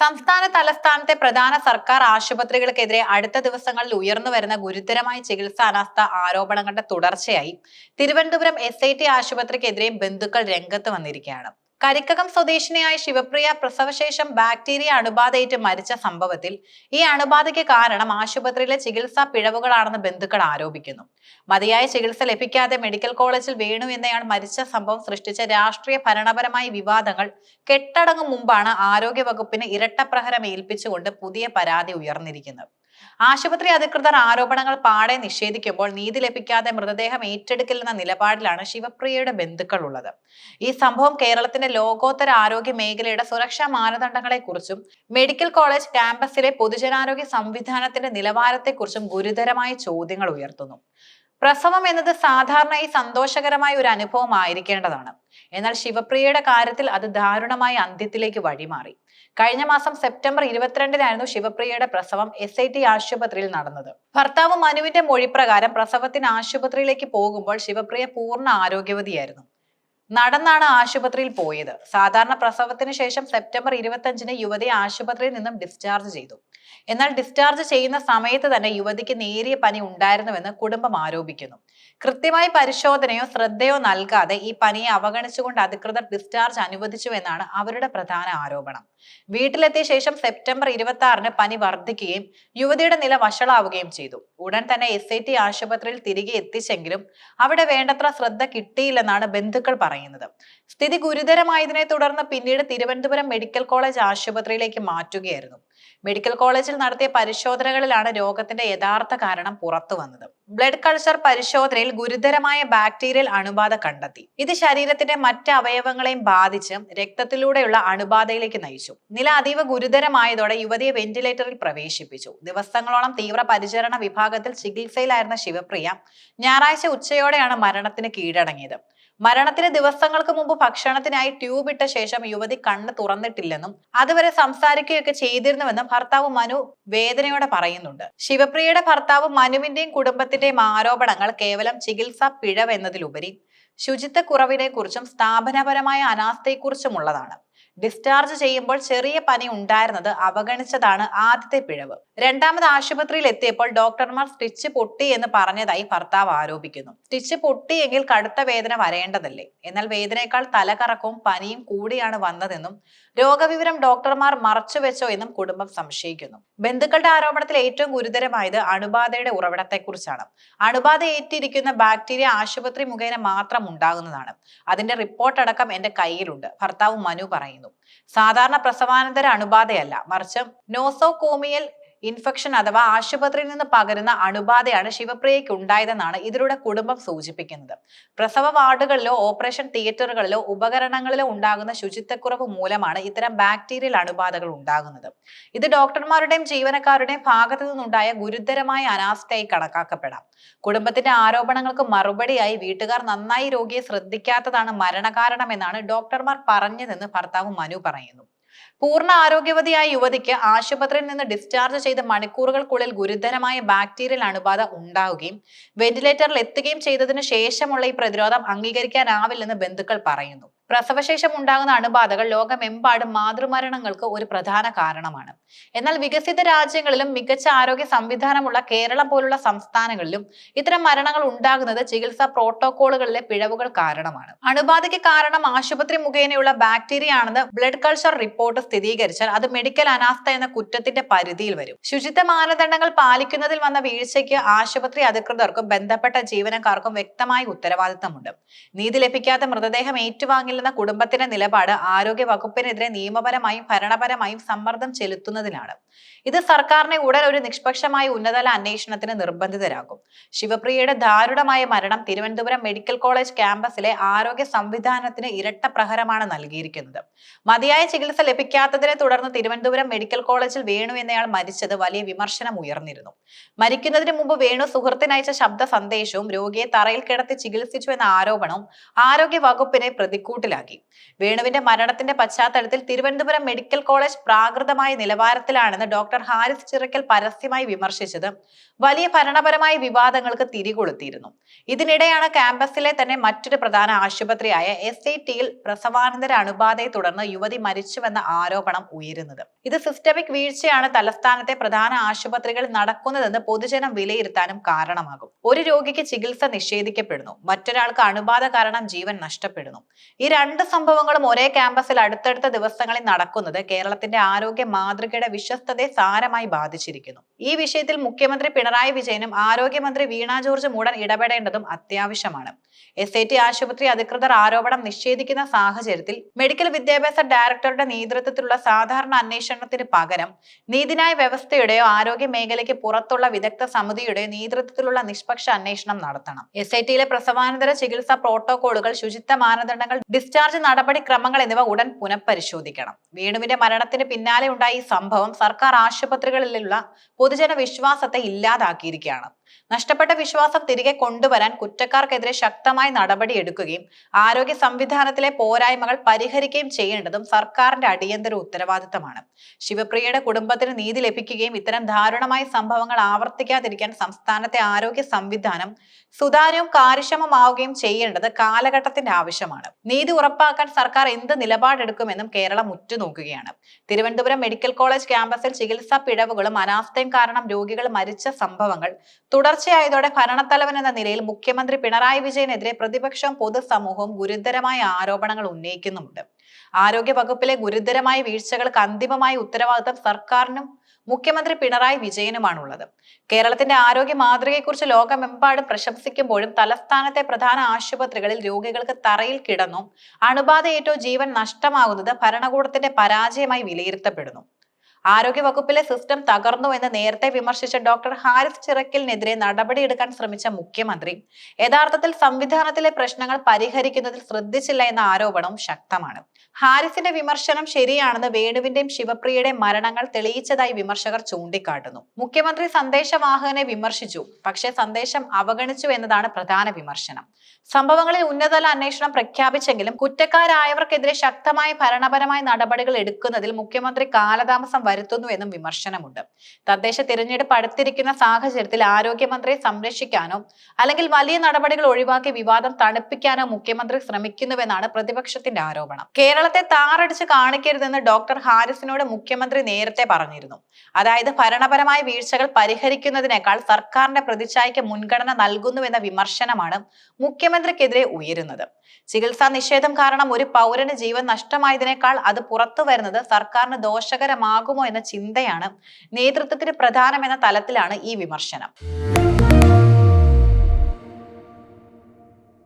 സംസ്ഥാന തലസ്ഥാനത്തെ പ്രധാന സർക്കാർ ആശുപത്രികൾക്കെതിരെ അടുത്ത ദിവസങ്ങളിൽ ഉയർന്നു വരുന്ന ഗുരുതരമായ ചികിത്സാ അനാസ്ഥ ആരോപണങ്ങളുടെ തുടർച്ചയായി. തിരുവനന്തപുരം എസ് ഐ ടി ആശുപത്രിക്കെതിരെയും ബന്ധുക്കൾ രംഗത്ത് വന്നിരിക്കുകയാണ്. കരിക്കകം സ്വദേശിനിയായ ശിവപ്രിയ പ്രസവശേഷം ബാക്ടീരിയ അണുബാധയേറ്റ് മരിച്ച സംഭവത്തിൽ ഈ അണുബാധയ്ക്ക് കാരണം ആശുപത്രിയിലെ ചികിത്സാ പിഴവുകളാണെന്ന് ബന്ധുക്കൾ ആരോപിക്കുന്നു. മതിയായ ചികിത്സ ലഭിക്കാതെ മെഡിക്കൽ കോളേജിൽ വീണു എന്നയാൾ മരിച്ച സംഭവം സൃഷ്ടിച്ച രാഷ്ട്രീയ ഭരണപരമായ വിവാദങ്ങൾ കെട്ടടങ്ങും മുമ്പാണ് ആരോഗ്യവകുപ്പിന് ഇരട്ടപ്രഹരം ഏൽപ്പിച്ചുകൊണ്ട് പുതിയ പരാതി ഉയർന്നിരിക്കുന്നത്. ആശുപത്രി അധികൃതർ ആരോപണങ്ങൾ പാടെ നിഷേധിക്കുമ്പോൾ നീതി ലഭിക്കാതെ മൃതദേഹം ഏറ്റെടുക്കില്ലെന്ന നിലപാടിലാണ് ശിവപ്രിയയുടെ ബന്ധുക്കൾ ഉള്ളത് ഈ സംഭവം കേരളത്തിന്റെ ലോകോത്തര ആരോഗ്യ മേഖലയുടെ സുരക്ഷാ മാനദണ്ഡങ്ങളെക്കുറിച്ചും മെഡിക്കൽ കോളേജ് ക്യാമ്പസിലെ പൊതുജനാരോഗ്യ സംവിധാനത്തിന്റെ നിലവാരത്തെക്കുറിച്ചും ഗുരുതരമായ ചോദ്യങ്ങൾ ഉയർത്തുന്നു. പ്രസവം എന്നത് സാധാരണയായി സന്തോഷകരമായ ഒരു അനുഭവം ആയിരിക്കേണ്ടതാണ്. എന്നാൽ ശിവപ്രിയയുടെ കാര്യത്തിൽ അത് ദാരുണമായ അന്ത്യത്തിലേക്ക് വഴിമാറി. കഴിഞ്ഞ മാസം സെപ്റ്റംബർ ഇരുപത്തിരണ്ടിനായിരുന്നു ശിവപ്രിയയുടെ പ്രസവം എസ് ഐ ടി ആശുപത്രിയിൽ നടന്നത്. ഭർത്താവ് മനുവിന്റെ മൊഴിപ്രകാരം പ്രസവത്തിന് ആശുപത്രിയിലേക്ക് പോകുമ്പോൾ ശിവപ്രിയ പൂർണ ആരോഗ്യവതിയായിരുന്നു. നടന്നാണ് ആശുപത്രിയിൽ പോയത്. സാധാരണ പ്രസവത്തിന് ശേഷം സെപ്റ്റംബർ ഇരുപത്തഞ്ചിന് യുവതിയെ ആശുപത്രിയിൽ നിന്നും ഡിസ്ചാർജ് ചെയ്തു. എന്നാൽ ഡിസ്ചാർജ് ചെയ്യുന്ന സമയത്ത് തന്നെ യുവതിക്ക് നേരിയ പനി ഉണ്ടായിരുന്നുവെന്ന് കുടുംബം ആരോപിക്കുന്നു. കൃത്യമായി പരിശോധനയോ ശ്രദ്ധയോ നൽകാതെ ഈ പനിയെ അവഗണിച്ചുകൊണ്ട് അധികൃതർ ഡിസ്ചാർജ് അനുവദിച്ചുവെന്നാണ് അവരുടെ പ്രധാന ആരോപണം. വീട്ടിലെത്തിയ ശേഷം സെപ്റ്റംബർ ഇരുപത്തി ആറിന് പനി വർദ്ധിക്കുകയും യുവതിയുടെ നില വഷളാവുകയും ചെയ്തു. ഉടൻ തന്നെ എസ് ഐ ടി ആശുപത്രിയിൽ തിരികെ എത്തിച്ചെങ്കിലും അവിടെ വേണ്ടത്ര ശ്രദ്ധ കിട്ടിയില്ലെന്നാണ് ബന്ധുക്കൾ പറയുന്നത്. സ്ഥിതി ഗുരുതരമായതിനെ തുടർന്ന് പിന്നീട് തിരുവനന്തപുരം മെഡിക്കൽ കോളേജ് ആശുപത്രിയിലേക്ക് മാറ്റുകയായിരുന്നു. മെഡിക്കൽ കോളേജിൽ നടത്തിയ പരിശോധനകളിലാണ് രോഗത്തിന്റെ യഥാർത്ഥ കാരണം പുറത്തു വന്നത്. ബ്ലഡ് കൾച്ചർ പരിശോധനയിൽ ഗുരുതരമായ ബാക്ടീരിയൽ അണുബാധ കണ്ടെത്തി. ഇത് ശരീരത്തിന്റെ മറ്റ് അവയവങ്ങളെയും ബാധിച്ച് രക്തത്തിലൂടെയുള്ള അണുബാധയിലേക്ക് നയിച്ചു. നില അതീവ ഗുരുതരമായതോടെ യുവതിയെ വെന്റിലേറ്ററിൽ പ്രവേശിപ്പിച്ചു. ദിവസങ്ങളോളം തീവ്ര പരിചരണ വിഭാഗത്തിൽ ചികിത്സയിലായിരുന്ന ശിവപ്രിയ ഞായറാഴ്ച ഉച്ചയോടെയാണ് മരണത്തിന് കീഴടങ്ങിയത്. മരണത്തിന് ദിവസങ്ങൾക്ക് മുമ്പ് ഭക്ഷണത്തിനായി ട്യൂബ് ഇട്ട ശേഷം യുവതി കണ്ണ് തുറന്നിട്ടില്ലെന്നും അതുവരെ സംസാരിക്കുകയൊക്കെ ചെയ്തിരുന്നുവെന്നും ഭർത്താവ് മനു വേദനയോടെ പറയുന്നുണ്ട്. ശിവപ്രിയയുടെ ഭർത്താവ് മനുവിന്റെയും കുടുംബത്തിന്റെയും ആരോപണങ്ങൾ കേവലം ചികിത്സാ പിഴവെന്നതിലുപരി ശുചിത്വക്കുറവിനെ കുറിച്ചും സ്ഥാപനപരമായ അനാസ്ഥയെക്കുറിച്ചുമുള്ളതാണ്. ഡിസ്ചാർജ് ചെയ്യുമ്പോൾ ചെറിയ പനി ഉണ്ടായിരുന്നത് അവഗണിച്ചതാണ് ആദ്യത്തെ പിഴവ്. രണ്ടാമത് ആശുപത്രിയിൽ എത്തിയപ്പോൾ ഡോക്ടർമാർ സ്റ്റിച്ച് പൊട്ടി എന്ന് പറഞ്ഞതായി ഭർത്താവ് ആരോപിക്കുന്നു. സ്റ്റിച്ച് പൊട്ടിയെങ്കിൽ കടുത്ത വേദന വരേണ്ടതല്ലേ? എന്നാൽ വേദനയേക്കാൾ തലകറക്കവും പനിയും കൂടിയാണ് വന്നതെന്നും രോഗവിവരം ഡോക്ടർമാർ മറച്ചുവെച്ചോ എന്നും കുടുംബം സംശയിക്കുന്നു. ബന്ധുക്കളുടെ ആരോപണത്തിൽ ഏറ്റവും ഗുരുതരമായത് അണുബാധയുടെ ഉറവിടത്തെക്കുറിച്ചാണ്. അണുബാധ ഏറ്റിരിക്കുന്ന ബാക്ടീരിയ ആശുപത്രി മുഖേന മാത്രം ഉണ്ടാകുന്നതാണ്. അതിന്റെ റിപ്പോർട്ട് അടക്കം എന്റെ കയ്യിലുണ്ട്. ഭർത്താവ് മനു പറയുന്നു. സാധാരണ പ്രസവാനന്തര അണുബാധയല്ല. മറിച്ച് നോസോകോമിയൽ ഇൻഫെക്ഷൻ അഥവാ ആശുപത്രിയിൽ നിന്ന് പകരുന്ന അണുബാധയാണ് ശിവപ്രിയയ്ക്ക് ഉണ്ടായതെന്നാണ് ഇതിലൂടെ കുടുംബം സൂചിപ്പിക്കുന്നത്. പ്രസവ വാർഡുകളിലോ ഓപ്പറേഷൻ തിയേറ്ററുകളിലോ ഉപകരണങ്ങളിലോ ഉണ്ടാകുന്ന ശുചിത്വക്കുറവ് മൂലമാണ് ഇത്തരം ബാക്ടീരിയൽ അണുബാധകൾ ഉണ്ടാകുന്നത്. ഇത് ഡോക്ടർമാരുടെയും ജീവനക്കാരുടെയും ഭാഗത്തു നിന്നുണ്ടായ ഗുരുതരമായ അനാസ്ഥയായി കണക്കാക്കപ്പെടാം. കുടുംബത്തിന്റെ ആരോപണങ്ങൾക്ക് മറുപടിയായി വീട്ടുകാർ നന്നായി രോഗിയെ ശ്രദ്ധിക്കാത്തതാണ് മരണകാരണമെന്നാണ് ഡോക്ടർമാർ പറഞ്ഞതെന്ന് ഭർത്താവ് മനു പറയുന്നു. പൂർണ ആരോഗ്യവതിയായ യുവതിക്ക് ആശുപത്രിയിൽ നിന്ന് ഡിസ്ചാർജ് ചെയ്ത മണിക്കൂറുകൾക്കുള്ളിൽ ഗുരുതരമായ ബാക്ടീരിയൽ അണുബാധ ഉണ്ടാവുകയും വെന്റിലേറ്ററിൽ എത്തുകയും ചെയ്തതിനു ശേഷമുള്ള ഈ പ്രതിരോധം അംഗീകരിക്കാനാവില്ലെന്ന് ബന്ധുക്കൾ പറയുന്നു. പ്രസവശേഷം ഉണ്ടാകുന്ന അണുബാധകൾ ലോകമെമ്പാടും മാതൃമരണങ്ങൾക്ക് ഒരു പ്രധാന കാരണമാണ്. എന്നാൽ വികസിത രാജ്യങ്ങളിലും മികച്ച ആരോഗ്യ സംവിധാനമുള്ള കേരളം പോലുള്ള സംസ്ഥാനങ്ങളിലും ഇത്തരം മരണങ്ങൾ ഉണ്ടാകുന്നത് ചികിത്സാ പ്രോട്ടോകോളുകളിലെ പിഴവുകൾ കാരണമാണ്. അണുബാധയ്ക്ക് കാരണം ആശുപത്രി മുഖേനയുള്ള ബാക്ടീരിയ ആണെന്ന് ബ്ലഡ് കൾച്ചർ റിപ്പോർട്ട് സ്ഥിരീകരിച്ചാൽ അത് മെഡിക്കൽ അനാസ്ഥ എന്ന കുറ്റത്തിന്റെ പരിധിയിൽ വരും. ശുചിത്വ മാനദണ്ഡങ്ങൾ പാലിക്കുന്നതിൽ വന്ന വീഴ്ചയ്ക്ക് ആശുപത്രി അധികൃതർക്കും ബന്ധപ്പെട്ട ജീവനക്കാർക്കും വ്യക്തമായ ഉത്തരവാദിത്തമുണ്ട്. നീതി ലഭിക്കാത്ത മൃതദേഹം ഏറ്റുവാങ്ങില്ലെന്ന കുടുംബത്തിന്റെ നിലപാട് ആരോഗ്യ വകുപ്പിനെതിരെ നിയമപരമായും ഭരണപരമായും സമ്മർദ്ദം ചെലുത്തുന്നതിനാണ് ഇത് സർക്കാരിനെ ഉടൻ ഒരു നിഷ്പക്ഷമായ ഉന്നതതല അന്വേഷണത്തിന് നിർബന്ധിതരാക്കും. ശിവപ്രിയയുടെ ദാരുണമായ മരണം തിരുവനന്തപുരം മെഡിക്കൽ കോളേജ് ക്യാമ്പസിലെ ആരോഗ്യ സംവിധാനത്തിന് ഇരട്ട പ്രഹരമാണ് നൽകിയിരിക്കുന്നത്. മതിയായ ചികിത്സ ലഭിക്കാത്തതിനെ തുടർന്ന് തിരുവനന്തപുരം മെഡിക്കൽ കോളേജിൽ വേണു എന്നയാൾ മരിച്ചത് വലിയ വിമർശനം ഉയർന്നിരുന്നു. മരിക്കുന്നതിന് മുമ്പ് വേണു സുഹൃത്തിനയച്ച ശബ്ദ സന്ദേശവും രോഗിയെ തറയിൽ കിടത്തി ചികിത്സിച്ചു എന്ന ആരോപണവും ആരോഗ്യ വകുപ്പിനെ പ്രതിക്കൂട്ടിൽ പ്രതിക്കൂട്ടിലാക്കി വേണുവിന്റെ മരണത്തിന്റെ പശ്ചാത്തലത്തിൽ തിരുവനന്തപുരം മെഡിക്കൽ കോളേജ് പ്രാകൃതമായ നിലവാരത്തിലാണെന്ന് ഡോക്ടർ ഹാരിസ് ചിറക്കൽ പരസ്യമായി വിമർശിച്ചത്. വലിയ ഭരണപരമായ വിവാദങ്ങൾക്ക് തിരികൊളുത്തിയിരുന്നു. ഇതിനിടെയാണ് ക്യാമ്പസിലെ തന്നെ മറ്റൊരു പ്രധാന ആശുപത്രിയായ എസ് ഐ ടിയിൽ പ്രസവാനന്തര അണുബാധയെ തുടർന്ന് യുവതി മരിച്ചുവെന്ന ആരോപണം ഉയരുന്നത്. ഇത് സിസ്റ്റമിക് വീഴ്ചയാണ് തലസ്ഥാനത്തെ പ്രധാന ആശുപത്രികളിൽ നടക്കുന്നതെന്ന് പൊതുജനം വിലയിരുത്താനും കാരണമാകും. ഒരു രോഗിക്ക് ചികിത്സ നിഷേധിക്കപ്പെടുന്നു. മറ്റൊരാൾക്ക് അണുബാധ കാരണം ജീവൻ നഷ്ടപ്പെടുന്നു. ഈ രണ്ട് സംഭവങ്ങളും ഒരേ ക്യാമ്പസിൽ അടുത്തടുത്ത ദിവസങ്ങളിൽ നടക്കുന്നത് കേരളത്തിന്റെ ആരോഗ്യ മാതൃകയുടെ വിശ്വസ്തതയെ സാരമായി ബാധിച്ചിരിക്കുന്നു. ഈ വിഷയത്തിൽ മുഖ്യമന്ത്രി പിണറായി വിജയനും ആരോഗ്യമന്ത്രി വീണ ജോർജും ഉടൻ ഇടപെടേണ്ടതും അത്യാവശ്യമാണ്. എസ് ഐ ടി ആശുപത്രി അധികൃതർ ആരോപണം നിഷേധിക്കുന്ന സാഹചര്യത്തിൽ മെഡിക്കൽ വിദ്യാഭ്യാസ ഡയറക്ടറുടെ നേതൃത്വത്തിലുള്ള സാധാരണ അന്വേഷണത്തിന് പകരം നീതിന്യായ വ്യവസ്ഥയുടെയോ ആരോഗ്യ മേഖലയ്ക്ക് പുറത്തുള്ള വിദഗ്ധ സമിതിയുടെയോ നേതൃത്വത്തിലുള്ള നിഷ്പക്ഷ അന്വേഷണം നടത്തണം. എസ് ഐ ടിയിലെ പ്രസവാനന്തര ചികിത്സാ പ്രോട്ടോകോളുകൾ ശുചിത്വ മാനദണ്ഡങ്ങൾ ഡിസ്ചാർജ് നടപടിക്രമങ്ങൾ എന്നിവ ഉടൻ പുനഃപരിശോധിക്കണം. വേണുവിന്റെ മരണത്തിന് പിന്നാലെ ഉണ്ടായ ഈ സംഭവം സർക്കാർ ആശുപത്രികളിലുള്ള പൊതുജന വിശ്വാസത്തെ ഇല്ലാതാക്കിയിരിക്കുകയാണ്. നഷ്ടപ്പെട്ട വിശ്വാസം തിരികെ കൊണ്ടുവരാൻ കുറ്റക്കാർക്കെതിരെ ശക്തമായ നടപടിയെടുക്കുകയും ആരോഗ്യ സംവിധാനത്തിലെ പോരായ്മകൾ പരിഹരിക്കുകയും ചെയ്യേണ്ടതും സർക്കാരിന്റെ അടിയന്തര ഉത്തരവാദിത്തമാണ്. ശിവപ്രിയയുടെ കുടുംബത്തിന് നീതി ലഭിക്കുകയും ഇത്തരം ദാരുണമായ സംഭവങ്ങൾ ആവർത്തിക്കാതിരിക്കാൻ സംസ്ഥാനത്തെ ആരോഗ്യ സംവിധാനം സുതാര്യവും കാര്യക്ഷമമാവുകയും ചെയ്യേണ്ടത് കാലഘട്ടത്തിന്റെ ആവശ്യമാണ്. നീതി ഉറപ്പാക്കാൻ സർക്കാർ എന്ത് നിലപാടെടുക്കുമെന്നും കേരളം ഉറ്റുനോക്കുകയാണ്. തിരുവനന്തപുരം മെഡിക്കൽ കോളേജ് ക്യാമ്പസിൽ ചികിത്സാ പിഴവുകളും അനാസ്ഥയും കാരണം രോഗികൾ മരിച്ച സംഭവങ്ങൾ തുടർച്ചയായതോടെ ഭരണത്തലവൻ എന്ന നിലയിൽ മുഖ്യമന്ത്രി പിണറായി വിജയനെതിരെ പ്രതിപക്ഷം പൊതുസമൂഹവും ഗുരുതരമായ ആരോപണങ്ങൾ ഉന്നയിക്കുന്നുമുണ്ട്. ആരോഗ്യ വകുപ്പിലെ ഗുരുതരമായ വീഴ്ചകൾക്ക് അന്തിമമായ ഉത്തരവാദിത്തം സർക്കാരിനും മുഖ്യമന്ത്രി പിണറായി വിജയനുമാണുള്ളത്. കേരളത്തിന്റെ ആരോഗ്യ മാതൃകയെക്കുറിച്ച് ലോകമെമ്പാടും പ്രശംസിക്കുമ്പോഴും തലസ്ഥാനത്തെ പ്രധാന ആശുപത്രികളിൽ രോഗികൾക്ക് തറയിൽ കിടന്നും അണുബാധയേറ്റോ ജീവൻ നഷ്ടമാകുന്നത് ഭരണകൂടത്തിന്റെ പരാജയമായി വിലയിരുത്തപ്പെടുന്നു. ആരോഗ്യ വകുപ്പിലെ സിസ്റ്റം തകർന്നു എന്ന് നേരത്തെ വിമർശിച്ച ഡോക്ടർ ഹാരിസ് ചിറക്കലിനെതിരെ നടപടിയെടുക്കാൻ ശ്രമിച്ച മുഖ്യമന്ത്രി. യഥാർത്ഥത്തിൽ സംവിധാനത്തിലെ പ്രശ്നങ്ങൾ പരിഹരിക്കുന്നതിൽ ശ്രദ്ധിച്ചില്ല എന്ന ആരോപണവും ശക്തമാണ്. ഹാരിസിന്റെ വിമർശനം ശരിയാണെന്ന് വേണുവിന്റെയും ശിവപ്രിയയുടെയും മരണങ്ങൾ തെളിയിച്ചതായി വിമർശകർ ചൂണ്ടിക്കാട്ടുന്നു. മുഖ്യമന്ത്രി സന്ദേശവാഹകനെ വിമർശിച്ചു പക്ഷേ സന്ദേശം അവഗണിച്ചു എന്നതാണ് പ്രധാന വിമർശനം. സംഭവങ്ങളിൽ ഉന്നതതല അന്വേഷണം പ്രഖ്യാപിച്ചെങ്കിലും കുറ്റക്കാരായവർക്കെതിരെ ശക്തമായ ഭരണപരമായ നടപടികൾ എടുക്കുന്നതിൽ മുഖ്യമന്ത്രി കാലതാമസം വരുത്തുന്നു എന്നും വിമർശനമുണ്ട്. തദ്ദേശ തിരഞ്ഞെടുപ്പ് അടുത്തിരിക്കുന്ന സാഹചര്യത്തിൽ ആരോഗ്യമന്ത്രിയെ സംരക്ഷിക്കാനോ അല്ലെങ്കിൽ വലിയ നടപടികൾ ഒഴിവാക്കി വിവാദം തണുപ്പിക്കാനോ മുഖ്യമന്ത്രി ശ്രമിക്കുന്നുവെന്നാണ് പ്രതിപക്ഷത്തിന്റെ ആരോപണം. കേരളത്തെ താറടിച്ച് കാണിക്കരുതെന്ന് ഡോക്ടർ ഹാരിസിനോട് മുഖ്യമന്ത്രി നേരത്തെ പറഞ്ഞിരുന്നു. അതായത് ഭരണപരമായ വീഴ്ചകൾ പരിഹരിക്കുന്നതിനേക്കാൾ സർക്കാരിന്റെ പ്രതിച്ഛായയ്ക്ക് മുൻഗണന നൽകുന്നുവെന്ന വിമർശനമാണ് മുഖ്യമന്ത്രിക്കെതിരെ ഉയരുന്നത്. ചികിത്സാ നിഷേധം കാരണം ഒരു പൗരന് ജീവൻ നഷ്ടമായതിനേക്കാൾ അത് പുറത്തു വരുന്നത് സർക്കാരിന് ദോഷകരമാകുമോ എന്ന ചിന്തയാണ് നേതൃത്വത്തിന് പ്രധാനമെന്ന തലത്തിലാണ് ഈ വിമർശനം.